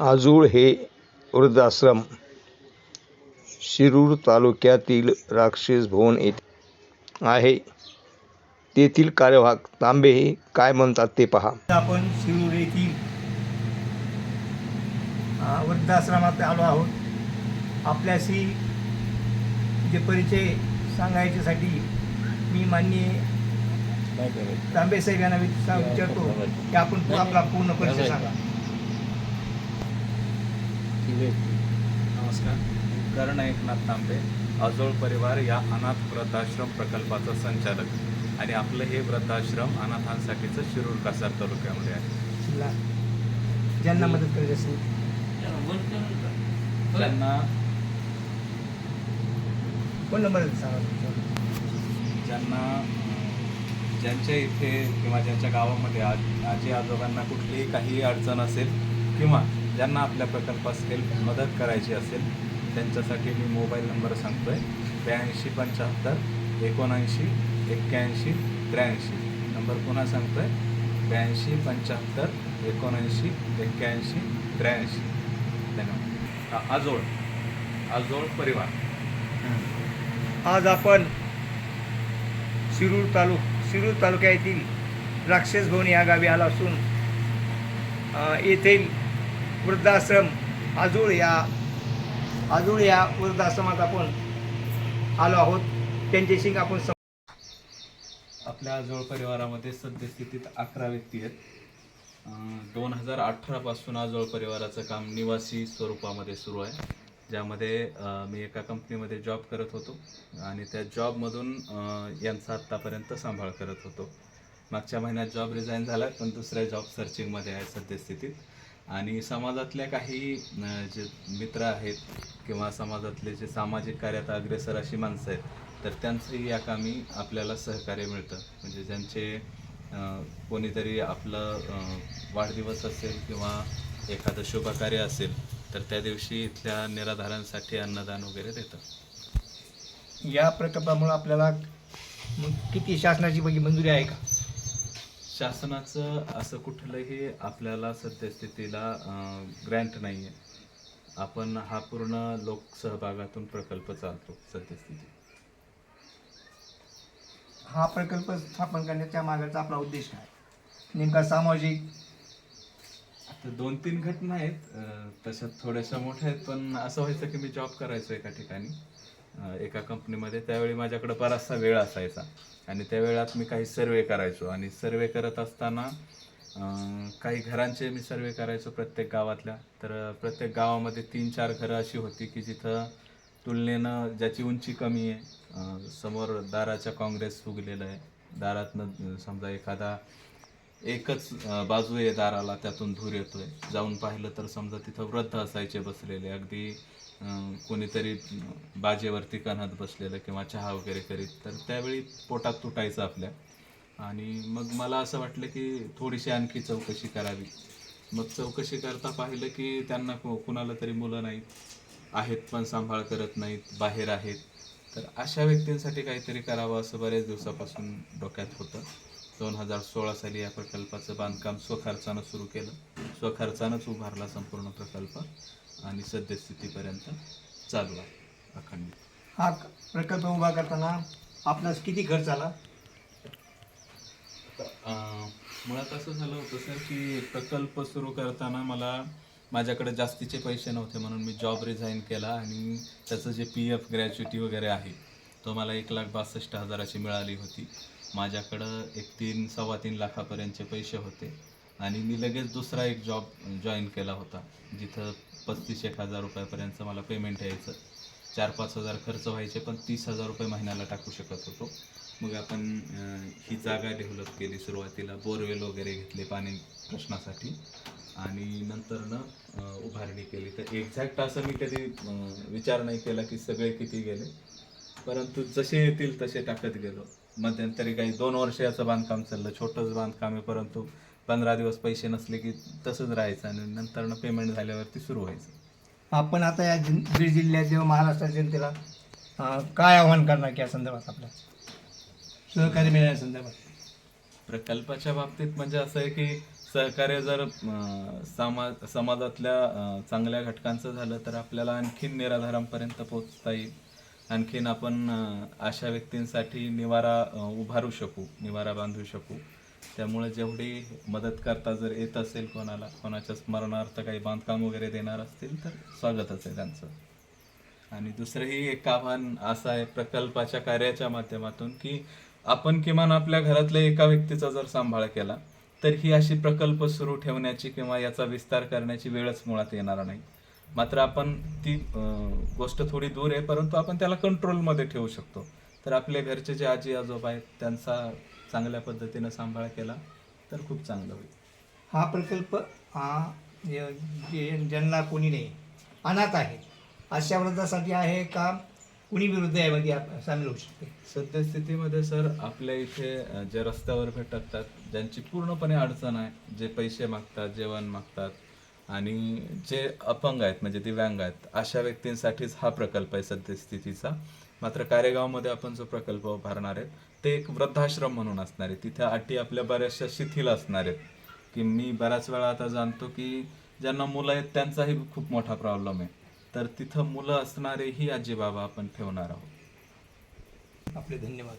आजूळ हे वृद्धाश्रम शिरूर तालुक्यातील राक्षस भवन येथे आहे. तेथील कार्यवाहक तांबे हे काय म्हणतात ते पहा. आपण शिरूर येथील वृद्धाश्रमात आलो आहोत. आपल्याशी जे परिचय सांगायच्यासाठी मी माननीय तांबे साहेब यांना विचारतो की आपण आपला पूर्ण परिचय सांगा. नमस्कार. कर्ण एकनाथ तांबे आजोळ परिवार या अनाथ वृद्धाश्रम प्रकल्पाचा संचालक आणि आपलं हे वृद्धाश्रम अनाथांसाठीचं शिरूर कासार तालुक्यामध्ये आहे. ज्यांना मदत करायची असेल. ज्यांना फोन नंबर. ज्यांना ज्यांच्या इथे किंवा ज्यांच्या गावामध्ये आज आजी आजोबांना कुठलीही काही अडचण असेल किंवा ज्यांना आपल्या प्रकल्पास हेल्प मदत करायची असेल त्यांच्यासाठी मी मोबाईल नंबर सांगतो आहे ब्याऐंशी पंच्याहत्तर एकोणऐंशी एक्क्याऐंशी त्र्याऐंशी. नंबर पुन्हा सांगतो आहे ब्याऐंशी पंच्याहत्तर एकोणऐंशी एक्क्याऐंशी त्र्याऐंशी. धन्यवाद. आजोळ. आजोळ परिवार. आज आपण शिरूर तालु शिरूर तालुक्यातील राक्षस भवन या गावी आला असून येथील वृद्धाश्रम. आजूळ या आजूळ या वृद्धाश्रमात आपण आलो आहोत. त्यांच्याशी आपण आपल्या आजोळ परिवारामध्ये सद्यस्थितीत अकरा व्यक्ती आहेत. दोन हजार अठरापासून आजोळ परिवाराचं काम निवासी स्वरूपामध्ये सुरू आहे. ज्यामध्ये मी एका कंपनीमध्ये जॉब करत होतो आणि त्या जॉबमधून यांचा आत्तापर्यंत सांभाळ करत होतो. मागच्या महिन्यात जॉब रिझाईन झाला पण दुसऱ्या जॉब सर्चिंगमध्ये आहे सद्यस्थितीत. आणि समाजातल्या काही जे मित्र आहेत किंवा समाजातले जे सामाजिक कार्यात अग्रेसर अशी माणसं आहेत तर त्यांचंही या कामी आपल्याला सहकार्य मिळतं. म्हणजे ज्यांचे कोणीतरी आपलं वाढदिवस असेल किंवा एखादं शुभकार्य असेल तर त्या दिवशी इथल्या निराधारांसाठी अन्नदान वगैरे देतं या प्रकल्पामुळे आपल्याला मग किती शासनाची मंजुरी आहे का? शासनाचं असं कुठलंही आपल्याला सद्यस्थितीला ग्रँट नाही आहे आपण हा पूर्ण लोकसहभागातून प्रकल्प चालतो सद्यस्थिती हा प्रकल्प स्थापन करण्याच्या मागाचा आपला उद्देश काय? नेमका सामाजिक? आता दोन तीन घटना आहेत अं, तशात थोड्याशा मोठ्या आहेत पण असं व्हायचं की मी जॉब करायचो एका ठिकाणी अं, एका कंपनीमध्ये त्यावेळी माझ्याकडे बराचसा वेळ असायचा. आणि त्या वेळात मी काही सर्वे करायचो. आणि सर्वे करत असताना काही घरांचे मी सर्वे करायचो प्रत्येक गावातल्या. तर प्रत्येक गावामध्ये तीन चार घरं अशी होती की जिथं तुलनेनं ज्याची उंची कमी आहे समोर दाराच्या काँग्रेस फुगलेलं आहे. दारातनं समजा एखादा एकच बाजू आहे दाराला त्यातून धूर येतोय. जाऊन पाहिलं तर समजा तिथं वृद्ध असायचे बसलेले. अगदी कोणीतरी बाजेवरती कणत बसलेलं किंवा चहा वगैरे करीत तर त्यावेळी पोटात तुटायचं आपल्या. आणि मग मला असं वाटलं की थोडीशी आणखी चौकशी करावी. मग चौकशी करता पाहिलं की त्यांना को कुणाला तरी मुलं नाहीत आहेत पण सांभाळ करत नाहीत बाहेर आहेत. तर अशा व्यक्तींसाठी काहीतरी करावं असं बऱ्याच दिवसापासून डोक्यात होतं. दोन हजार सोळा साली या प्रकल्पाचं बांधकाम स्वखर्चानं सुरू केलं. स्वखर्चानंच उभारला संपूर्ण प्रकल्प. आणि सद्यस्थितीपर्यंत चालू आहे अखंडित. हा प्रकल्प उभा करताना आपल्यास किती खर्च आला अं, मुळात असं झालं होतं सर की प्रकल्प सुरू करताना मला माझ्याकडे जास्तीचे पैसे नव्हते म्हणून मी जॉब रिझाईन केला आणि त्याचं जे पी एफ ग्रॅच्युटी वगैरे आहे तो मला एक लाख बासष्ट हजाराची मिळाली होती. माझ्याकडं एक तीन सव्वा तीन लाखापर्यंतचे पैसे होते आणि मी लगेच दुसरा एक जॉब जॉईन केला होता जिथं पस्तीस एक हजार रुपयापर्यंत मला पेमेंट यायचं. चार पाच हजार खर्च व्हायचे पण तीस हजार रुपये महिन्याला टाकू शकत होतो. मग आपण ही जागा डेव्हलप केली सुरुवातीला बोरवेल वगैरे घेतले पाणी प्रश्नासाठी. आणि नंतरनं उभारणी केली. तर एक्झॅक्ट असं मी कधी विचार नाही केला की सगळे किती गेले. परंतु जसे येतील तसे टाकत गेलो. मध्यंतरी काही दोन वर्ष याचं बांधकाम चाललं. छोटंच बांधकाम आहे परंतु पंधरा दिवस पैसे नसले की तसंच राहायचं आणि नंतरनं पेमेंट झाल्यावरती सुरू व्हायचं. आपण आता या जिन- बीड जिल्ह्यात जेव्हा महाराष्ट्राच्या जनतेला अं, काय आव्हान करणार की या संदर्भात आपल्या? सहकार्य मिळण्याच्या संदर्भात. प्रकल्पाच्या बाबतीत म्हणजे असं आहे की सहकार्य जर अं, समाज समाजातल्या अं, चांगल्या घटकांचं झालं तर आपल्याला आणखीन निराधारांपर्यंत पोहोचता येईल. आणखीन आपण अं, अशा व्यक्तींसाठी निवारा अं, उभारू शकू निवारा बांधू शकू. त्यामुळे जेवढी मदत करता जर येत असेल कोणाला कोणाच्या स्मरणार्थ काही बांधकाम वगैरे देणार असतील तर स्वागतच आहे त्यांचं. आणि दुसरंही एक आव्हान असं आहे प्रकल्पाच्या कार्याच्या माध्यमातून की आपण किमान आपल्या घरातल्या एका व्यक्तीचा जर सांभाळ केला तर ही अशी प्रकल्प सुरू ठेवण्याची किंवा याचा विस्तार करण्याची वेळच मुळात येणार नाही. मात्र आपण ती गोष्ट थोडी दूर आहे परंतु आपण त्याला कंट्रोलमध्ये ठेवू शकतो. तर आपल्या घरचे जे आजी आजोबा आहेत त्यांचा चांगल्या पद्धतीनं सांभाळ केला तर खूप चांगलं होईल. हा प्रकल्प हा जे ज्यांना कोणी नाही अनाथ आहे अशा वृद्धासाठी आहे का कुणी विरुद्ध यामध्ये आप- सामील होऊ शकते. सद्यस्थितीमध्ये सर आपल्या इथे जे रस्त्यावर भटकतात ज्यांची पूर्णपणे अडचण आहे जे पैसे मागतात जेवण मागतात आणि जे अपंग आहेत म्हणजे दिव्यांग आहेत अशा व्यक्तींसाठीच हा प्रकल्प आहे सद्यस्थितीचा. मात्र कारेगावमध्ये आपण जो प्रकल्प उभारणार आहे ते एक वृद्धाश्रम म्हणून असणार आहे. तिथे अटी आपल्या बऱ्याचशा शिथिल असणार आहेत. की मी बऱ्याच वेळा आता जाणतो की ज्यांना मुलं आहेत त्यांचाही खूप मोठा प्रॉब्लेम आहे. तर तिथं मुलं असणारे ही आजी बाबा आपण ठेवणार आहोत. आपले धन्यवाद.